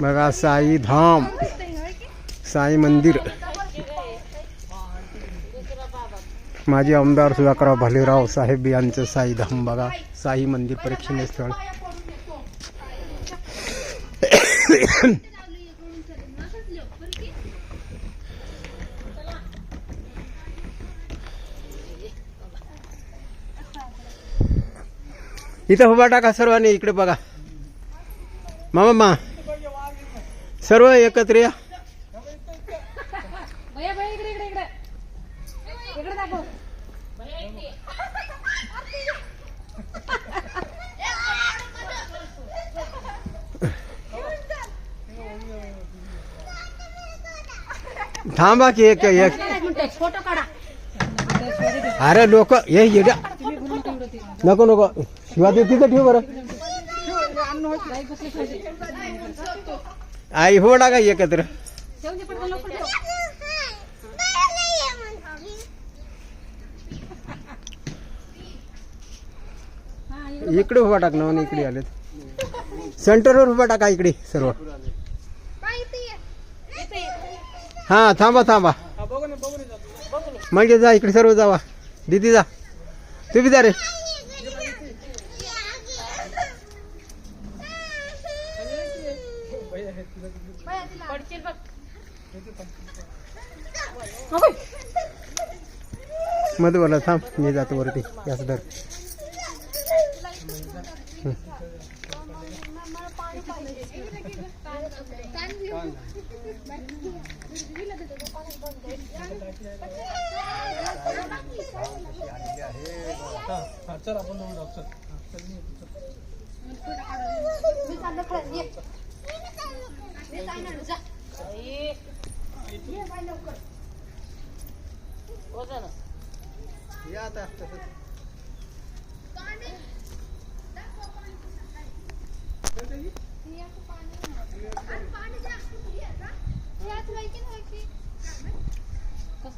बघा साई धाम. साई मंदिर. माजी आमदार सुधाकरराव भालेराव साहेब यांचं साई धाम बघा. साई मंदिर प्रेक्षणीय स्थळ इथं उभा टाका सर्वांनी इकडे बघा. मामा मा. सर्व एकत्र या. थांबा की एक एक. फोटो काढा. अरे लोक हे नको नको. शिवा ते तिथं ठेव बरं. आई हो टाका एकत्र. इकडे. उभा टाक ना इकडे आलेत. सेंटरवर उभा टाका इकडे सर्व. हा थांबा थांबा. म्हणजे जा इकडे सर्व जावा. दीदी जा. तुम्ही जा रे. पडशील बघ. थांब. मी जातो वरती. याच धर. मी चाललो खरं, ये. मी जाणार, जा. ये बाई लवकर. ना.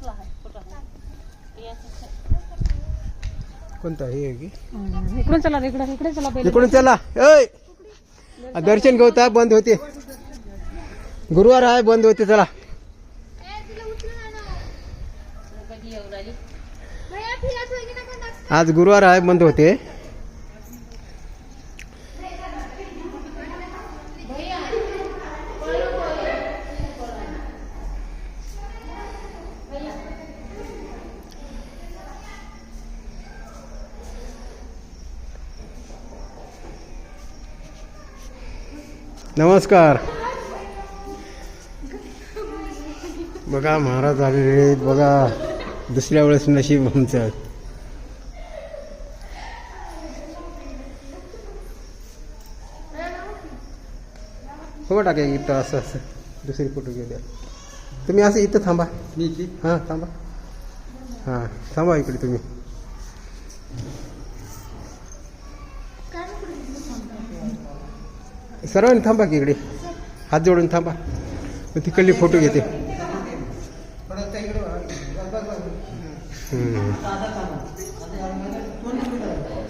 आहे? कोणता? हे की? इकडून चला इकडे इकडे चला इकडून चला. ऐ! दर्शन घेऊता बंद होते. गुरुवार आहे बंद होते चला. आज गुरुवार आहे बंद होते. नमस्कार. बघा महाराज आलेले बघा. दुसऱ्या वेळेस नशीब आमचं. हो टाका इथं असं असं. दुसरी फोटो घेऊ द्या. तुम्ही असं इथं थांबा. हां थांबा. हां थांबा इकडे तुम्ही. सर्वांनी थांबा की इकडे. हात जोडून थांबा. मग तिकडली फोटो घेते.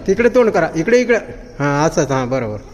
तिकडे तोंड करा. इकडे इकडे. हां असंच हां बरोबर.